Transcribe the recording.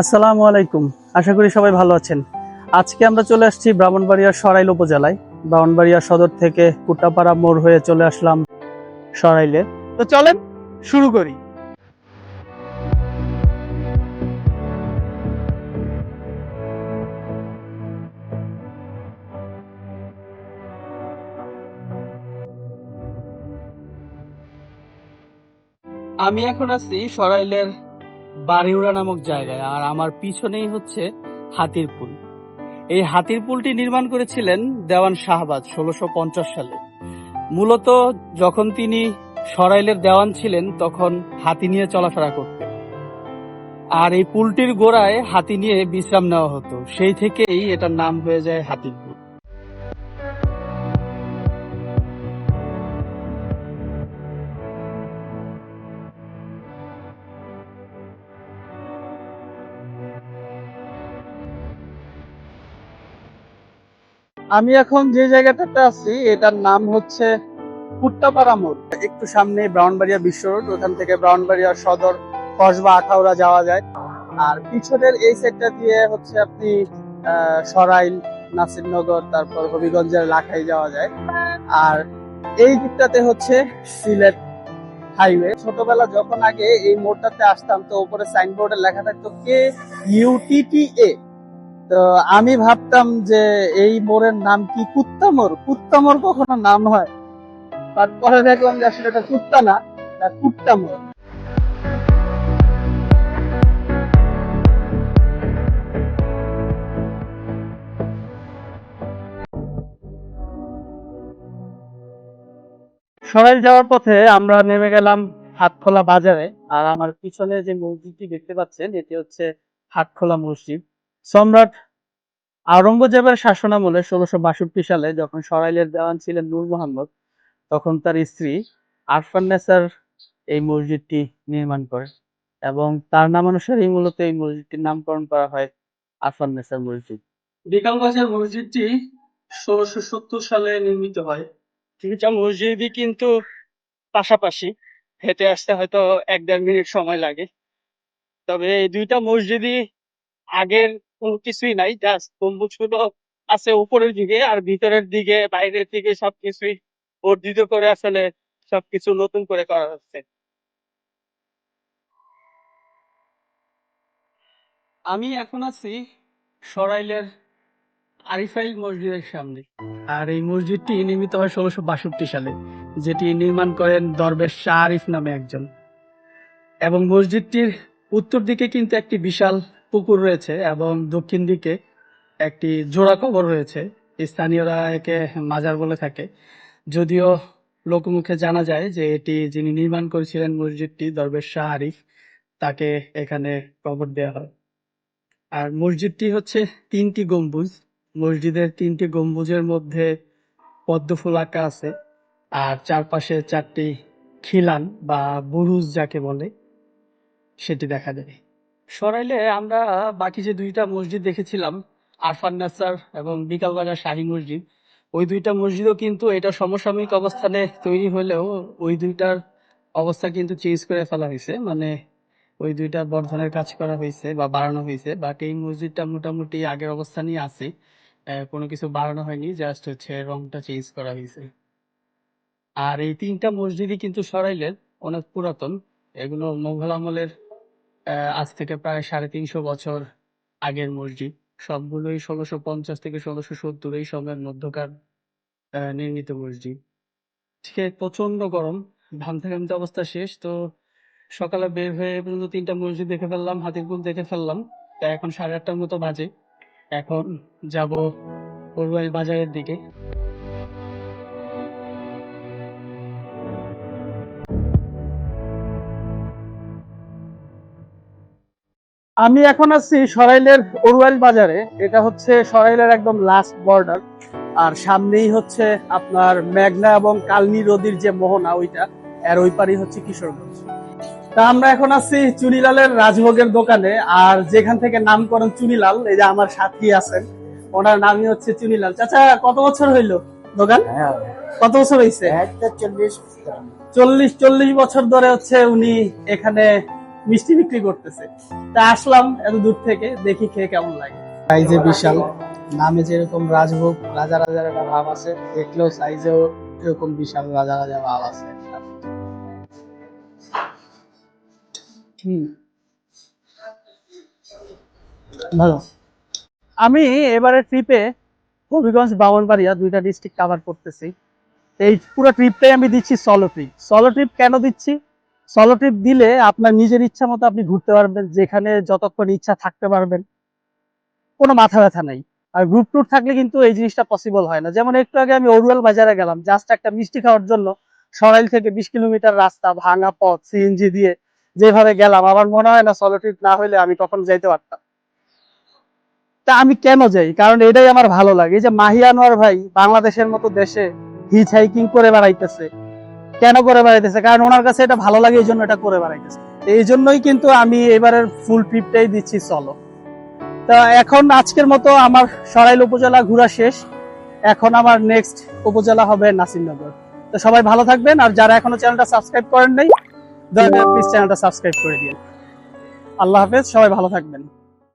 আসসালামু আলাইকুম। আশা করি সবাই ভালো আছেন। আজকে আমরা চলে আসছি ব্রাহ্মণবাড়িয়া সরাইল উপজেলায়। ব্রাহ্মণবাড়িয়া সদর থেকে কুটাপাড়া মোড় হয়ে চলে আসলাম সরাইলে। তো চলেন, শুরু করি। আমি এখন আছি সরাইলের বাড়িউড়া নামক জায়গায়, আর আমার পিছনেই হচ্ছে হাতির পুল। এই হাতির পুলটি নির্মাণ করেছিলেন দেওয়ান শাহবাজ ষোলোশো সালে। মূলত যখন তিনি সরাইলের দেওয়ান ছিলেন, তখন হাতি নিয়ে চলাফেরা করতেন। আর এই পুলটির গোড়ায় হাতি নিয়ে বিশ্রাম নেওয়া হতো। সেই থেকেই এটার নাম হয়ে যায় হাতির পুল। আমি এখন যে জায়গাটাতে আছি, এটার নাম হচ্ছে কুট্টাপাড়া মোড়। একটু সামনে ব্রাউনবাড়িয়া বিশ্ব রোড, ওখান থেকে ব্রাউনবাড়িয়া সদর কসবা আখাউড়া যাওয়া যায়। আর পিছনের এই সাইডটা দিয়ে হচ্ছে আপনি সরাইল, নাসিরনগর, তারপর হবিগঞ্জের লাখাই যাওয়া যায়। আর এই দিকটাতে হচ্ছে সিলেট হাইওয়ে। ছোটবেলা যখন আগে এই মোড়টাতে আসতাম, তো উপরে সাইনবোর্ডে লেখা থাকতো কে ইউটিটি এ। তো আমি ভাবতাম যে এই মোড়ের নাম কি কুত্তামোর কুত্তামোর কখনো নাম হয়। বাট পরে দেখলাম যে আসলে এটা কুত্তা না, এটা কুত্তামোর সরাইল যাওয়ার পথে আমরা নেমে গেলাম হাটখোলা বাজারে, আর আমার পিছনে যে মসজিদটি দেখতে পাচ্ছেন, এটি হচ্ছে হাটখোলা মসজিদ। সম্রাট আওরঙ্গজেবের শাসনামলে ষোলোশো বাষট্টি সালে যখন সরাইলের দেওয়ান ছিলেন নূর মোহাম্মদ তখন তার স্ত্রী আরফান্নেসার এই মসজিদটি নির্মাণ করেন এবং তার নামানুসারেই মূলত এই মসজিদটির নামকরণ করা হয় আরফান্নেসার মসজিদ। বিকালবাজার মসজিদটি ষোলোশো সত্তর সালে নির্মিত হয়। দুইটা মসজিদই কিন্তু পাশাপাশি হেঁটে আসতে হয়তো এক দেড় মিনিট সময় লাগে। তবে এই দুইটা মসজিদই আগের কোনো কিছুই নাই জাস্ট গম্বুজগুলো আছে উপরের দিকে আর ভিতরের দিকে, বাইরের দিকে সবকিছুই বর্ধিত করে আসলে সবকিছু নতুন করে করা হচ্ছে। আমি এখন আছি সরাইলের আরিফাইল মসজিদের সামনে। আর এই মসজিদটি নির্মিত হয় ষোলোশো বাষট্টি সালে, যেটি নির্মাণ করেন দরবেশ শাহ আরিফ নামে একজন। এবং মসজিদটির উত্তর দিকে কিন্তু একটি বিশাল পুকুর রয়েছে এবং দক্ষিণ দিকে একটি জোড়া কবর রয়েছে। স্থানীয়রা একে মাজার বলে থাকে। যদিও লোকমুখে জানা যায় যে এটি যিনি নির্মাণ করেছিলেন মসজিদটি দরবেশ শাহ আরিফ, তাকে এখানে কবর দেওয়া হয়। আর মসজিদটি হচ্ছে তিনটি গম্বুজ। মসজিদের তিনটি গম্বুজের মধ্যে পদ্ম ফুল আঁকা আছে আর চারপাশে চারটি খিলান বা বুরুজ যাকে বলে, সেটি দেখা যায়। সরাইলে আমরা বাকি যে দুইটা মসজিদ দেখেছিলাম, আরফান নাসার এবং বিকালবাজার শাহী মসজিদ, ওই দুইটা মসজিদও কিন্তু এটা সমসাময়িক অবস্থানে তৈরি হলেও ওই দুইটার অবস্থা কিন্তু চেঞ্জ করে ফেলা হয়েছে। মানে ওই দুইটা বর্ধনের কাজ করা হয়েছে বা বাড়ানো হয়েছে। বাট এই মসজিদটা মোটামুটি আগের অবস্থানই আছে। কোনো কিছু বাড়ানো হয়নি জাস্ট হচ্ছে রংটা চেঞ্জ করা হয়েছে। আর এই তিনটা মসজিদই কিন্তু সরাইলের অনেক পুরাতন। এগুলো মোঘল আমলের আহ, আজ থেকে প্রায় সাড়ে তিনশো বছর আগের মসজিদ। সবগুলোই ষোলোশো পঞ্চাশ থেকে ষোলোশো সত্তর এই সময়ের মধ্যকার আহ, নির্মিত মসজিদ। ঠিক প্রচণ্ড গরম ঘামতে ঘামতে অবস্থা শেষ তো সকালে বের হয়ে পর্যন্ত তিনটা মসজিদ দেখে ফেললাম হাতিরপুল দেখে ফেললাম। তা এখন সাড়ে আটটার মতো বাজে। এখন যাব পড়ুয়াই বাজারের দিকে। আমি এখন আছি সরাইলের ওরুয়াইল বাজারে। এটা হচ্ছে সরাইলের একদম লাস্ট বর্ডার আর সামনেই হচ্ছে আপনার মেঘনা এবং কালনি নদীর যে মোহনা ওইটা। আর ওই পারই হচ্ছে কিশোরগঞ্জ। তা আমরা এখন আছি চুনিলালের রাজভোগের দোকানে। আর যেখান থেকে নামকরণ চুনিলাল এই যে আমার সাথী আছেন ওনার নামই হচ্ছে চুনিলাল। চাচা কত বছর হইল দোকান? কত বছর হয়েছে চল্লিশ চল্লিশ চল্লিশ বছর ধরে হচ্ছে উনি এখানে মিষ্টি বিক্রি করতেছে। তা আসলাম এত দূর থেকে দেখি খেয়ে কেমন লাগে। সাইজে বিশাল নামে যেরকম রাজভোগ রাজা রাজার একটা ভাব আছে দেখলেও সাইজেও এরকম বিশাল রাজা রাজা ভাব আছে। ভালো। আমি এবারে ট্রিপে হবিগঞ্জ বামনবাড়িয়া দুইটা ডিস্ট্রিক্ট কভার করতেছি। এই পুরো ট্রিপটাই আমি দিচ্ছি সলো ট্রিপ সলো ট্রিপ কেন দিচ্ছি? সলো ট্রিপ দিলে আপনার নিজের ইচ্ছা মতো আপনি ঘুরতে পারবেন, যেখানে যতক্ষণ ইচ্ছা থাকতে পারবেন। কোনো মাথা ব্যথা নাই। আর গ্রুপ ট্যুর থাকলে কিন্তু এই জিনিসটা পসিবল হয় না। যেমন একটু আগে আমি অরুয়াল বাজারে গেলাম জাস্ট একটা মিষ্টি খাওয়ার জন্য। সরাইল থেকে বিশ কিলোমিটার রাস্তা, ভাঙা পথ সিএনজি দিয়ে যেভাবে গেলাম। আমার মনে হয় না সলো ট্রিপ না হলে আমি কখন যাইতে পারতাম। তা আমি কেন যাই? কারণ এটাই আমার ভালো লাগে। যে মাহি আনোয়ার ভাই বাংলাদেশের মতো দেশে হিচ হাইকিং করে বেড়াইতেছে। কেন করে বেড়াইতেছে? কারণ ওনার কাছে এটা ভালো লাগে এই জন্য এটা করে বেড়াইতেছে। এই জন্যই কিন্তু আমি এবারের ফুল ট্রিপটাই দিচ্ছি, চলো। তা এখন আজকের মতো আমার সরাইল উপজেলা ঘোরা শেষ। এখন আমার নেক্সট উপজেলা হবে নাসিরনগর তো সবাই ভালো থাকবেন, আর যারা এখনও চ্যানেলটা সাবস্ক্রাইব করেন নাই, দয়া প্লিজ চ্যানেলটা সাবস্ক্রাইব করে দিন আল্লাহ হাফেজ, সবাই ভালো থাকবেন।